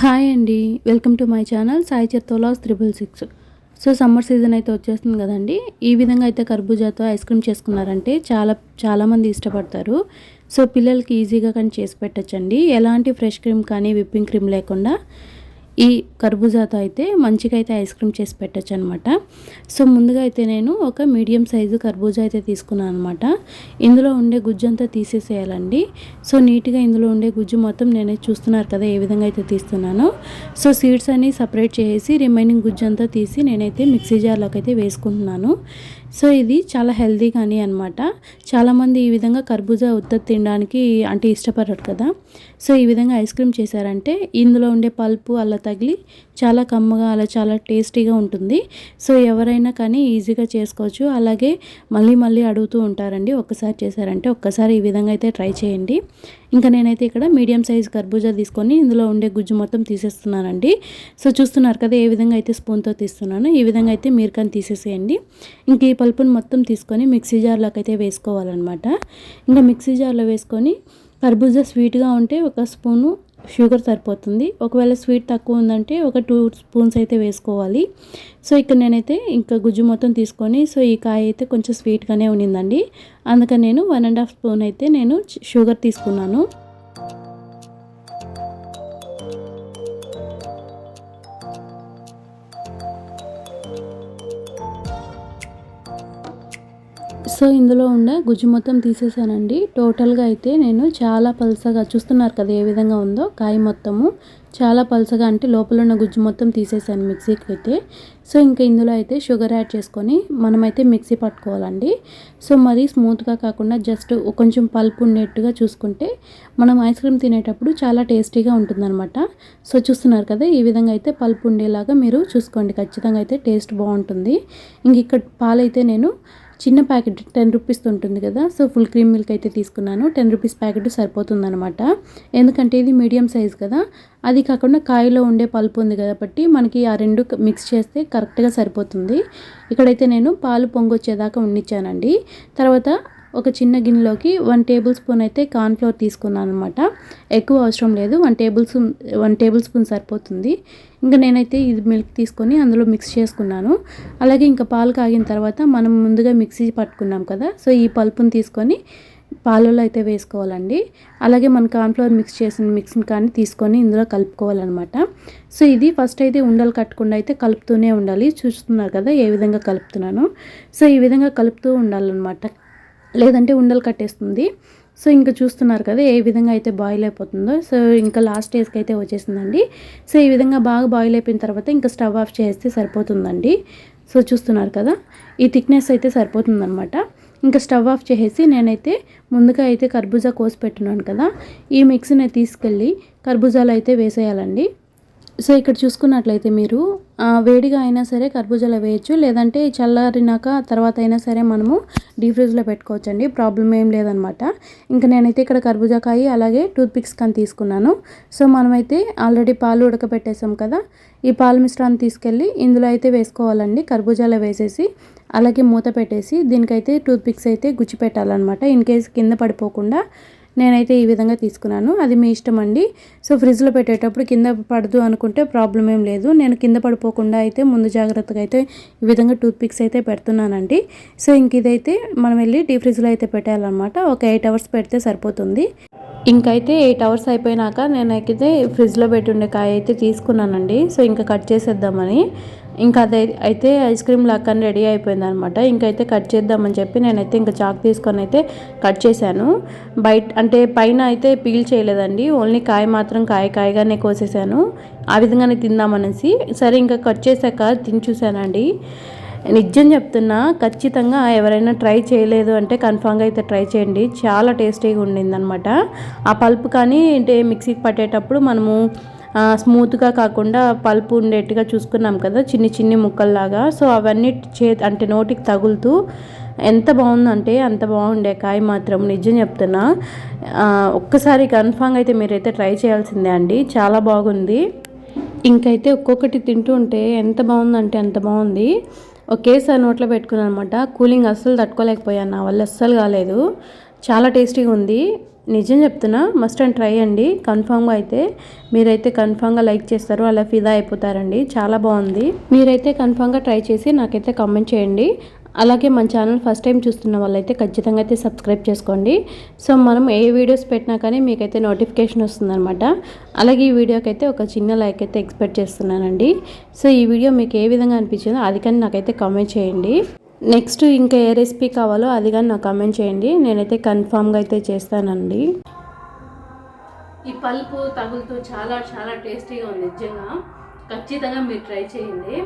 Hi అండి. Welcome to my channel Sai చిత్తోలాస్ triple six. So summer season అయితే వచ్చేస్తుంది కదండి. ఈ విధంగా అయితే కర్బూజాతో ఐస్ క్రీమ్ చేసుకున్నారంటే చాలా చాలామంది ఇష్టపడతారు. సో పిల్లలకి ఈజీగా కానీ చేసి పెట్టచ్చండి. ఎలాంటి ఫ్రెష్ క్రీమ్ కానీ విప్పింగ్ క్రీమ్ లేకుండా ఈ కర్బూజాతో అయితే మంచిగా అయితే ఐస్ క్రీమ్ చేసి పెట్టచ్చు అనమాట సో ముందుగా అయితే నేను ఒక మీడియం సైజు కర్బూజా అయితే తీసుకున్నాను అనమాట ఇందులో ఉండే గుజ్జు అంతా తీసేసేయాలండి. సో నీట్గా ఇందులో ఉండే గుజ్జు మొత్తం నేనే చూస్తున్నారు కదా ఏ విధంగా అయితే తీస్తున్నానో. సో సీడ్స్ అన్ని సపరేట్ చేసి రిమైనింగ్ గుజ్జు అంతా తీసి నేనైతే మిక్సీ జార్లోకి అయితే వేసుకుంటున్నాను. సో ఇది చాలా హెల్దీ కానీ అనమాట చాలామంది ఈ విధంగా కర్బూజా ఉత్త తినడానికి అంటే ఇష్టపడరు కదా. సో ఈ విధంగా ఐస్ క్రీమ్ చేశారంటే ఇందులో ఉండే పల్పు అలా తగిలి చాలా కమ్మగా అలా చాలా టేస్టీగా ఉంటుంది. సో ఎవరైనా కానీ ఈజీగా చేసుకోవచ్చు. అలాగే మళ్ళీ మళ్ళీ అడుగుతూ ఉంటారండి ఒక్కసారి చేశారంటే ఒక్కసారి ఈ విధంగా అయితే ట్రై చేయండి. ఇంకా నేనైతే ఇక్కడ మీడియం సైజ్ కర్బూజా తీసుకొని ఇందులో ఉండే గుజ్జు మొత్తం తీసేస్తున్నానండి. సో చూస్తున్నారు కదా ఏ విధంగా అయితే స్పూన్తో తీస్తున్నాను ఈ విధంగా అయితే మీరు కానీ తీసేసేయండి. ఇంక ఈ పల్పుని మొత్తం తీసుకొని మిక్సీ జార్లోకి అయితే వేసుకోవాలన్నమాట. ఇంకా మిక్సీ జార్లో వేసుకొని కర్బూజా స్వీట్గా ఉంటే ఒక స్పూను షుగర్ సరిపోతుంది. ఒకవేళ స్వీట్ తక్కువ ఉందంటే ఒక టూ స్పూన్స్ అయితే వేసుకోవాలి. సో ఇక్కడ నేనైతే ఇంకా గుజ్జు మొత్తం తీసుకొని సో ఈ కాయ అయితే కొంచెం స్వీట్గానే ఉండిందండి అందుకని నేను వన్ అండ్ హాఫ్ స్పూన్ అయితే నేను షుగర్ తీసుకున్నాను. సో ఇందులో ఉన్న గుజ్జు మొత్తం తీసేసానండి. టోటల్గా అయితే నేను చాలా పల్సగా చూస్తున్నారు కదా ఏ విధంగా ఉందో కాయ మొత్తము. చాలా పల్సగా అంటే లోపల ఉన్న గుజ్జు మొత్తం తీసేసాను మిక్సీకి అయితే. సో ఇంకా ఇందులో అయితే షుగర్ యాడ్ చేసుకొని మనమైతే మిక్సీ పట్టుకోవాలండి. సో మరీ స్మూత్గా కాకుండా జస్ట్ కొంచెం పల్పు ఉండేట్టుగా చూసుకుంటే మనం ఐస్ క్రీమ్ తినేటప్పుడు చాలా టేస్టీగా ఉంటుందన్నమాట. సో చూస్తున్నారు కదా ఈ విధంగా అయితే పల్పు ఉండేలాగా మీరు చూసుకోండి. ఖచ్చితంగా అయితే టేస్ట్ బాగుంటుంది. ఇంక ఇక్కడ పాలైతే నేను చిన్న ప్యాకెట్ టెన్ రూపీస్ ఉంటుంది కదా సో ఫుల్ క్రీమ్ మిల్క్ అయితే తీసుకున్నాను. టెన్ రూపీస్ ప్యాకెట్ సరిపోతుందనమాట ఎందుకంటే ఇది మీడియం సైజ్ కదా అది కాకుండా కాయలో ఉండే పల్పు ఉంది కాబట్టి మనకి ఆ రెండు మిక్స్ చేస్తే కరెక్ట్గా సరిపోతుంది. ఇక్కడైతే నేను పాలు పొంగొచ్చేదాకా ఉండిచ్చానండి. తర్వాత ఒక చిన్న గిన్నెలోకి వన్ టేబుల్ స్పూన్ అయితే కార్న్ఫ్లోర్ తీసుకున్నాను అనమాట ఎక్కువ అవసరం లేదు one tablespoon one tablespoon సరిపోతుంది. ఇంకా నేనైతే ఇది మిల్క్ తీసుకొని అందులో మిక్స్ చేసుకున్నాను. అలాగే ఇంకా పాలు కాగిన తర్వాత మనం ముందుగా మిక్సీ పట్టుకున్నాం కదా సో ఈ పల్పుని తీసుకొని పాలలో అయితే వేసుకోవాలండి. అలాగే మన కార్న్ఫ్లవర్ మిక్స్ చేసిన మిక్స్ని కానీ తీసుకొని ఇందులో కలుపుకోవాలన్నమాట. సో ఇది ఫస్ట్ అయితే ఉండలు కట్టకుండా అయితే కలుపుతూనే ఉండాలి. చూస్తున్నారు కదా ఏ విధంగా కలుపుతున్నాను. సో ఈ విధంగా కలుపుతూ ఉండాలన్నమాట. లేదంటే ఉండలు కట్టేస్తుంది. సో ఇంకా చూస్తున్నారు కదా ఏ విధంగా అయితే బాయిల్ అయిపోతుందో. సో ఇంకా లాస్ట్ స్టేజ్కి అయితే వచ్చేసిందండి. సో ఈ విధంగా బాగా బాయిల్ అయిపోయిన తర్వాత ఇంకా స్టవ్ ఆఫ్ చేస్తే సరిపోతుందండి. సో చూస్తున్నారు కదా ఈ థిక్నెస్ అయితే సరిపోతుందనమాట ఇంకా స్టవ్ ఆఫ్ చేసేసి నేనైతే ముందుగా అయితే కర్బూజా కోసి పెట్టున్నాను కదా ఈ మిక్సీని తీసుకెళ్ళి కర్బూజాలు అయితే వేసేయాలండి. సో ఇక్కడ చూసుకున్నట్లయితే మీరు వేడిగా అయినా సరే కర్బూజాలో వేయచ్చు లేదంటే చల్లారినాక తర్వాత అయినా సరే మనము డీప్ ఫ్రిడ్జ్లో పెట్టుకోవచ్చండి ప్రాబ్లం ఏం లేదనమాట. ఇంకా నేనైతే ఇక్కడ కర్బూజాకాయ అలాగే టూత్ పిక్స్ కానీ తీసుకున్నాను. సో మనమైతే ఆల్రెడీ పాలు ఉడకబెట్టేసాం కదా ఈ పాలు మిశ్రాన్ని తీసుకెళ్ళి ఇందులో అయితే వేసుకోవాలండి కర్బూజాలో వేసేసి అలాగే మూత పెట్టేసి దీనికైతే టూత్ పిక్స్ అయితే గుచ్చి పెట్టాలన్నమాట. ఇన్ కేస్ కింద పడిపోకుండా నేనైతే ఈ విధంగా తీసుకున్నాను. అది మీ ఇష్టం అండి సో ఫ్రిడ్జ్లో పెట్టేటప్పుడు కింద పడదు అనుకుంటే ప్రాబ్లం ఏం లేదు. నేను కింద పడిపోకుండా అయితే ముందు జాగ్రత్తగా అయితే ఈ విధంగా టూత్ పిక్స్ అయితే పెడుతున్నానండి. సో ఇంక ఇదైతే మనం వెళ్ళి డీ ఫ్రిడ్జ్లో అయితే పెట్టాలన్నమాట. ఒక ఎయిట్ అవర్స్ పెడితే సరిపోతుంది. ఇంకైతే ఎయిట్ అవర్స్ అయిపోయినాక నేనైతే ఫ్రిడ్జ్లో పెట్టి ఉండే కాయ అయితే తీసుకున్నానండి. సో ఇంకా కట్ చేసేద్దామని. ఇంకా అదే అయితే ఐస్ క్రీమ్ లాక్కని రెడీ అయిపోయింది అనమాట ఇంకైతే కట్ చేద్దామని చెప్పి నేనైతే ఇంకా చాక్ తీసుకొని అయితే కట్ చేశాను. బయట అంటే పైన అయితే పీల్ చేయలేదండి. ఓన్లీ కాయ మాత్రం కాయ కాయగానే కోసేసాను. ఆ విధంగానే తిందామనేసి సరే ఇంకా కట్ చేశాక తిని చూశానండి. నిజం చెప్తున్నా ఖచ్చితంగా ఎవరైనా ట్రై చేయలేదు అంటే కన్ఫామ్గా అయితే ట్రై చేయండి. చాలా టేస్టీగా ఉండిందనమాట. ఆ పల్పు కానీ అంటే మిక్సీకి పట్టేటప్పుడు మనము స్మూత్గా కాకుండా పల్పు ఉండేట్టుగా చూసుకున్నాం కదా చిన్ని చిన్ని ముక్కల్లాగా. సో అవన్నీ చే అంటే నోటికి తగులుతూ ఎంత బాగుందంటే అంత బాగుండే కాయ మాత్రం నిజం చెప్తున్నా. ఒక్కసారి కన్ఫామ్గా అయితే మీరైతే ట్రై చేయాల్సిందే అండి. చాలా బాగుంది. ఇంకైతే ఒక్కొక్కటి తింటూ ఉంటే ఎంత బాగుందంటే అంత బాగుంది. ఒకేసారి నోట్లో పెట్టుకున్నాను అనమాట కూలింగ్ అస్సలు తట్టుకోలేకపోయాను. నా వల్ల అస్సలు కాలేదు. చాలా టేస్టీగా ఉంది. నిజం చెప్తున్నా మస్ట్ అండ్ ట్రై అండి. కన్ఫామ్గా అయితే మీరైతే కన్ఫామ్గా లైక్ చేస్తారు అలా ఫిదా అయిపోతారండి. చాలా బాగుంది. మీరైతే కన్ఫామ్గా ట్రై చేసి నాకైతే కామెంట్ చేయండి. అలాగే మన ఛానల్ ఫస్ట్ టైం చూస్తున్న వాళ్ళైతే ఖచ్చితంగా అయితే సబ్స్క్రైబ్ చేసుకోండి. సో మనం ఏ వీడియోస్ పెట్టినా కానీ మీకైతే నోటిఫికేషన్ వస్తుందన్నమాట. అలాగే ఈ వీడియోకి అయితే ఒక చిన్న లైక్ అయితే ఎక్స్పెక్ట్ చేస్తున్నానండి. సో ఈ వీడియో మీకు ఏ విధంగా అనిపించిందో అది కానీ నాకైతే కామెంట్ చేయండి. నెక్స్ట్ ఇంకా ఏ రెసిపీ కావాలో అది కానీ నాకు కామెంట్ చేయండి. నేనైతే కన్ఫామ్గా అయితే చేస్తానండి. ఈ పల్పు తగులుతూ చాలా చాలా టేస్టీగా ఉంది. నిజంగా ఖచ్చితంగా మీరు ట్రై చేయండి.